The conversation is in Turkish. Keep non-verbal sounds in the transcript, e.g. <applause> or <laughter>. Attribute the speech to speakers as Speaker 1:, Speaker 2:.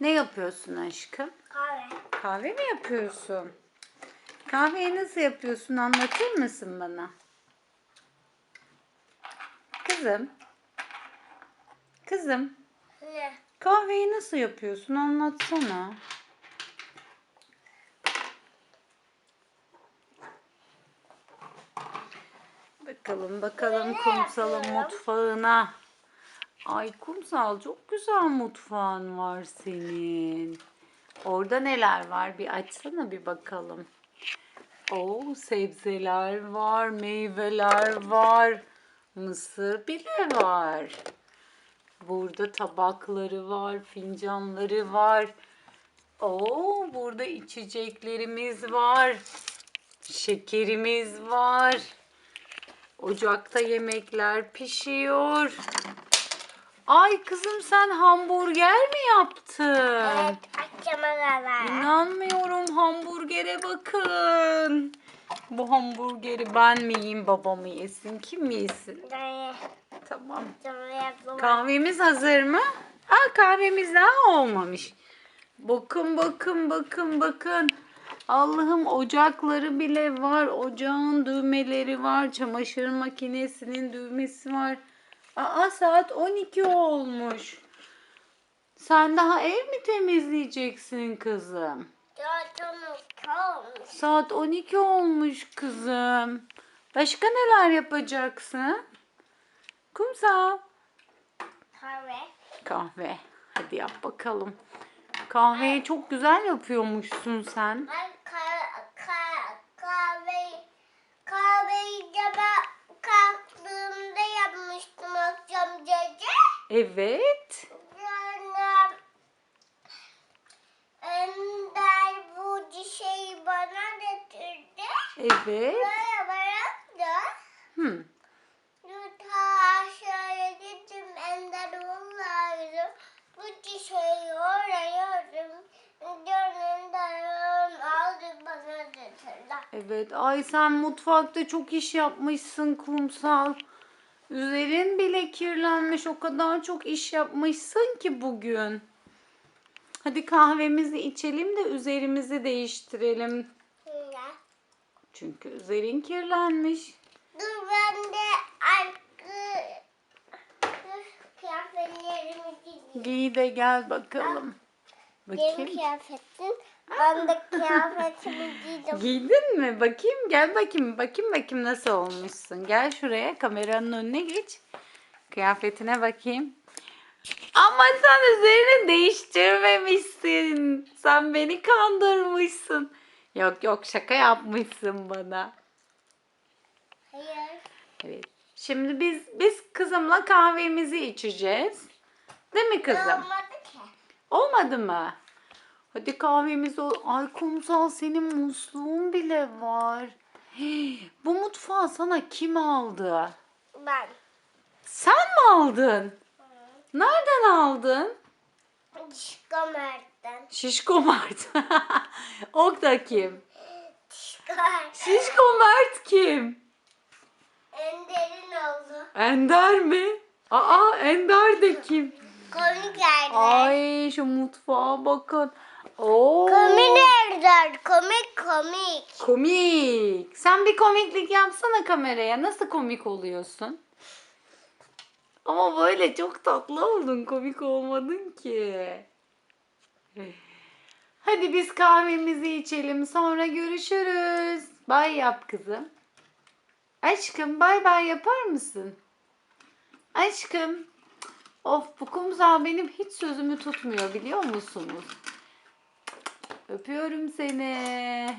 Speaker 1: Ne yapıyorsun aşkım?
Speaker 2: Kahve.
Speaker 1: Kahve mi yapıyorsun? Kahveyi nasıl yapıyorsun anlatır mısın bana? Kızım. Kızım.
Speaker 2: Ne?
Speaker 1: Kahveyi nasıl yapıyorsun anlatsana. Bakalım bakalım kumsalın mutfağına. Ay kumsal çok güzel mutfağın var senin. Orada neler var bir açsana bir bakalım. Oo sebzeler var, meyveler var. Mısır bile var. Burada tabakları var, fincanları var. Oo, burada içeceklerimiz var. Şekerimiz var. Ocakta yemekler pişiyor. Ay kızım sen hamburger mi yaptın?
Speaker 2: Evet, akşama kadar.
Speaker 1: İnanmıyorum hamburgere bakın. Bu hamburgeri ben mi yiyeyim baba mı yesin kim mi yesin? Tamam. Kahvemiz hazır mı? Aa kahvemiz daha olmamış. Bakın bakın bakın bakın. Allah'ım ocakları bile var. Ocağın düğmeleri var. Çamaşır makinesinin düğmesi var. Aa saat 12 olmuş. Sen daha ev mi temizleyeceksin kızım?
Speaker 2: Zaten kalmış.
Speaker 1: Saat 12 olmuş kızım. Başka neler yapacaksın? Kumsal.
Speaker 2: Kahve.
Speaker 1: Kahve. Hadi yap bakalım. Kahveyi çok güzel yapıyormuşsun sen.
Speaker 2: Ben ka ka kahve kahveyi de ben kalktığımda yapmıştım akşam gece.
Speaker 1: Evet.
Speaker 2: Ender bu şeyi bana getirdi.
Speaker 1: Evet.
Speaker 2: Böyle bıraktı.
Speaker 1: Hmm.
Speaker 2: Ta aşağıya gittim Ender olaydı. Bu şeyi oraya gördüm. Gönlümden aldı bana getirdi.
Speaker 1: Evet. Ay sen mutfakta çok iş yapmışsın kumsal. Üzerin bile kirlenmiş. O kadar çok iş yapmışsın ki bugün. Hadi kahvemizi içelim de üzerimizi değiştirelim.
Speaker 2: Şimdi.
Speaker 1: Çünkü üzerin kirlenmiş.
Speaker 2: Dur ben de arka kıyafetlerimi giyeyim.
Speaker 1: Giy de gel bakalım.
Speaker 2: Benim
Speaker 1: Bakayım.
Speaker 2: kıyafetim. Ben de kıyafetimi giydim.
Speaker 1: Giydin mi? Bakayım gel bakayım. Bakayım bakayım nasıl olmuşsun. Gel şuraya kameranın önüne geç. Kıyafetine bakayım. Ama sen üzerini değiştirmemişsin. Sen beni kandırmışsın. Yok yok şaka yapmışsın bana.
Speaker 2: Hayır.
Speaker 1: Evet. Şimdi biz biz kızımla kahvemizi içeceğiz. Değil mi kızım?
Speaker 2: Olmadı ki.
Speaker 1: Olmadı mı? Hadi kahvemiz ol. Ay kumsal senin musluğun bile var. Bu mutfağı sana kim aldı?
Speaker 2: Ben.
Speaker 1: Sen mi aldın? Nereden aldın?
Speaker 2: Şikomert'ten.
Speaker 1: Şişko Mert. <laughs> o da kim?
Speaker 2: Şikomer.
Speaker 1: Şişko Mert kim?
Speaker 2: Ender'in oldu.
Speaker 1: Ender mi? Aa Ender de kim?
Speaker 2: Komik Ender.
Speaker 1: Ay şu mutfağa bakın. Oo.
Speaker 2: Komik Ender. Komik komik.
Speaker 1: Komik. Sen bir komiklik yapsana kameraya. Nasıl komik oluyorsun? Ama böyle çok tatlı oldun. Komik olmadın ki. Hadi biz kahvemizi içelim. Sonra görüşürüz. Bay yap kızım. Aşkım bay bay yapar mısın? Aşkım. Of bu kumsal benim hiç sözümü tutmuyor biliyor musunuz? Öpüyorum seni.